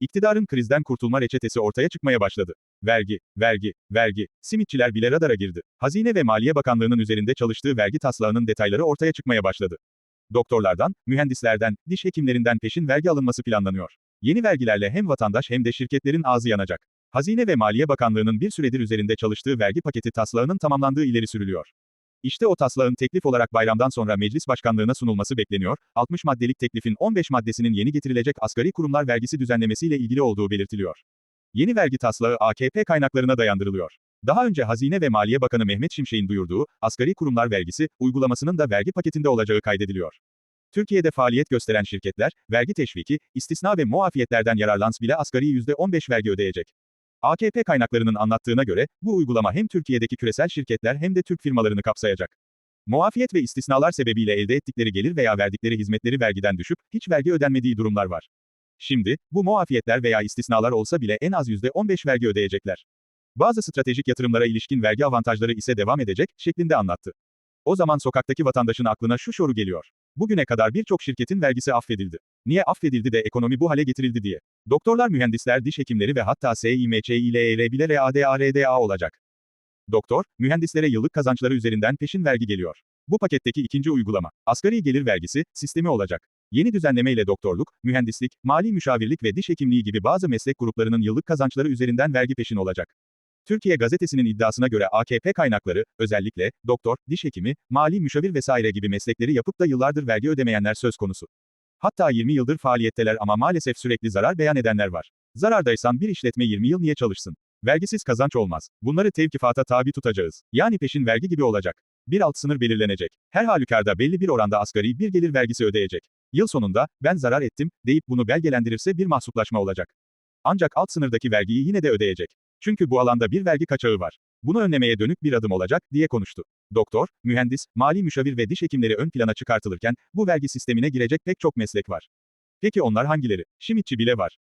İktidarın krizden kurtulma reçetesi ortaya çıkmaya başladı. Vergi, vergi, vergi. Simitçiler bile radara girdi. Hazine ve Maliye Bakanlığı'nın üzerinde çalıştığı vergi taslağının detayları ortaya çıkmaya başladı. Doktorlardan, mühendislerden, diş hekimlerinden peşin vergi alınması planlanıyor. Yeni vergilerle hem vatandaş hem de şirketlerin ağzı yanacak. Hazine ve Maliye Bakanlığı'nın bir süredir üzerinde çalıştığı vergi paketi taslağının tamamlandığı ileri sürülüyor. İşte o taslağın teklif olarak bayramdan sonra meclis başkanlığına sunulması bekleniyor. 60 maddelik teklifin 15 maddesinin yeni getirilecek asgari kurumlar vergisi düzenlemesiyle ilgili olduğu belirtiliyor. Yeni vergi taslağı AKP kaynaklarına dayandırılıyor. Daha önce Hazine ve Maliye Bakanı Mehmet Şimşek'in duyurduğu asgari kurumlar vergisi uygulamasının da vergi paketinde olacağı kaydediliyor. Türkiye'de faaliyet gösteren şirketler, vergi teşviki, istisna ve muafiyetlerden yararlans bile asgari %15 vergi ödeyecek. AKP kaynaklarının anlattığına göre, bu uygulama hem Türkiye'deki küresel şirketler hem de Türk firmalarını kapsayacak. Muafiyet ve istisnalar sebebiyle elde ettikleri gelir veya verdikleri hizmetleri vergiden düşüp, hiç vergi ödenmediği durumlar var. Şimdi, bu muafiyetler veya istisnalar olsa bile en az %15 vergi ödeyecekler. Bazı stratejik yatırımlara ilişkin vergi avantajları ise devam edecek, şeklinde anlattı. O zaman sokaktaki vatandaşın aklına şu soru geliyor. Bugüne kadar birçok şirketin vergisi affedildi. Niye affedildi de ekonomi bu hale getirildi diye. Doktorlar, mühendisler, diş hekimleri ve hatta SİMÇİLER bile RADARDA olacak. Doktor, mühendislere yıllık kazançları üzerinden peşin vergi geliyor. Bu paketteki ikinci uygulama, asgari gelir vergisi, sistemi olacak. Yeni düzenleme ile doktorluk, mühendislik, mali müşavirlik ve diş hekimliği gibi bazı meslek gruplarının yıllık kazançları üzerinden vergi peşin olacak. Türkiye Gazetesi'nin iddiasına göre AKP kaynakları, özellikle, doktor, diş hekimi, mali müşavir vesaire gibi meslekleri yapıp da yıllardır vergi ödemeyenler söz konusu. Hatta 20 yıldır faaliyetteler ama maalesef sürekli zarar beyan edenler var. Zarardaysan bir işletme 20 yıl niye çalışsın? Vergisiz kazanç olmaz. Bunları tevkifata tabi tutacağız. Yani peşin vergi gibi olacak. Bir alt sınır belirlenecek. Her halükarda belli bir oranda asgari bir gelir vergisi ödeyecek. Yıl sonunda, ben zarar ettim, deyip bunu belgelendirirse bir mahsuplaşma olacak. Ancak alt sınırdaki vergiyi yine de ödeyecek. Çünkü bu alanda bir vergi kaçağı var. Bunu önlemeye dönük bir adım olacak, diye konuştu. Doktor, mühendis, mali müşavir ve diş hekimleri ön plana çıkartılırken, bu vergi sistemine girecek pek çok meslek var. Peki onlar hangileri? Şimitçi bile var.